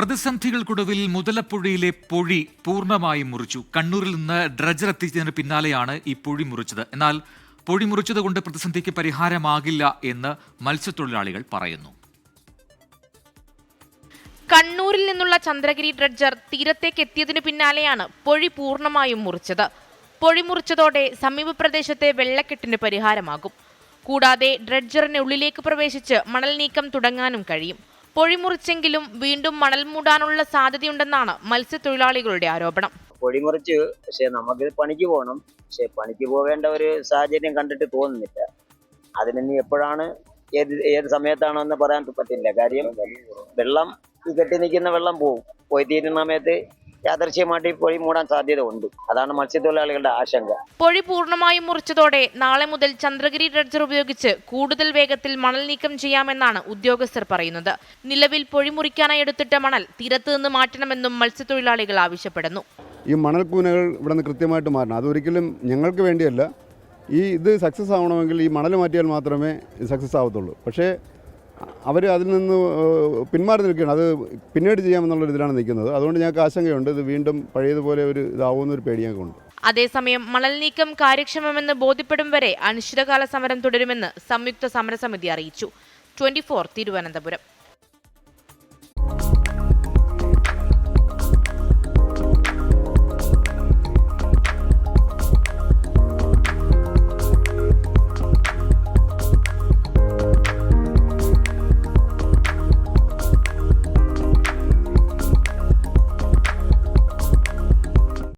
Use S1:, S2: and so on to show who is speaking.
S1: പ്രതിസന്ധികൾക്കൊടുവിൽ മുതലപ്പുഴയിലെ പൊഴി പൂർണമായും മുറിച്ചു. കണ്ണൂരിൽ നിന്ന് ഡ്രജർ എത്തിച്ചതിന് പിന്നാലെയാണ് ഈ പൊഴി മുറിച്ചത്. എന്നാൽ പൊഴി മുറിച്ചതുകൊണ്ട് പ്രതിസന്ധിക്ക് പരിഹാരമാകില്ല എന്ന് മത്സ്യത്തൊഴിലാളികൾ പറയുന്നു.
S2: കണ്ണൂരിൽ നിന്നുള്ള ചന്ദ്രഗിരി ഡ്രഡ്ജർ തീരത്തേക്ക് എത്തിയതിനു പിന്നാലെയാണ് പൊഴി പൂർണമായും മുറിച്ചത്. പൊഴി മുറിച്ചതോടെ സമീപ പ്രദേശത്തെ വെള്ളക്കെട്ടിന് പരിഹാരമാകും. കൂടാതെ ഡ്രഡ്ജറിന് ഉള്ളിലേക്ക് പ്രവേശിച്ച് മണൽ നീക്കം തുടങ്ങാനും കഴിയും. പൊഴി മുറിച്ചെങ്കിലും വീണ്ടും മണൽ മൂടാനുള്ള സാധ്യതയുണ്ടെന്നാണ് മത്സ്യത്തൊഴിലാളികളുടെ ആരോപണം.
S3: പൊഴിമുറിച്ച് പക്ഷെ നമുക്ക് പണിക്ക് പോകണം. പക്ഷെ പണിക്ക് പോകേണ്ട ഒരു സാഹചര്യം കണ്ടിട്ട് തോന്നുന്നില്ല. അതിനി എപ്പോഴാണ് ഏത് ഏത് സമയത്താണോ എന്ന് പറയാൻ പറ്റില്ല. കാര്യം വെള്ളം കെട്ടി നിൽക്കുന്ന വെള്ളം പോകും പോയി തീരുന്ന സമയത്ത് യാദർശ്യമായിട്ട് ഈ പൊഴി മൂടാൻ സാധ്യത ഉണ്ട് അതാണ് മത്സ്യത്തൊഴിലാളികളുടെ ആശങ്ക.
S2: പൊഴി പൂർണമായും മുറിച്ചതോടെ നാളെ മുതൽ ചന്ദ്രഗിരി ഡ്രഡ്ജർ ഉപയോഗിച്ച് കൂടുതൽ വേഗത്തിൽ മണൽ നീക്കം ചെയ്യാമെന്നാണ് ഉദ്യോഗസ്ഥർ പറയുന്നത്. നിലവിൽ പൊഴി മുറിക്കാനായി എടുത്തിട്ട മണൽ തീരത്ത് നിന്ന് മാറ്റണമെന്നും മത്സ്യത്തൊഴിലാളികൾ ആവശ്യപ്പെടുന്നു.
S4: ഈ മണൽക്കൂനകൾ ഇവിടെ നിന്ന് കൃത്യമായിട്ട് മാറണം. അതൊരിക്കലും ഞങ്ങൾക്ക് വേണ്ടിയല്ല. ഈ ഇത് സക്സസ് ആവണമെങ്കിൽ ഈ മണൽ മാറ്റിയാൽ മാത്രമേ സക്സസ് ആവത്തുള്ളൂ. പക്ഷേ അവർ അതിൽ നിന്ന് പിന്മാറി നിൽക്കുകയാണ്. അത് പിന്നീട് ചെയ്യാമെന്നുള്ള ഇതിലാണ് നിൽക്കുന്നത്. അതുകൊണ്ട് ഞങ്ങൾക്ക് ആശങ്കയുണ്ട്. ഇത് വീണ്ടും പഴയതുപോലെ ഒരു ഇതാവുമെന്നൊരു പേടി ഞങ്ങൾക്കുണ്ട്.
S2: അതേസമയം മണൽ നീക്കം കാര്യക്ഷമമെന്ന് ബോധ്യപ്പെടും വരെ അനിശ്ചിതകാല സമരം തുടരുമെന്ന് സംയുക്ത സമരസമിതി അറിയിച്ചു. ട്വന്റി തിരുവനന്തപുരം.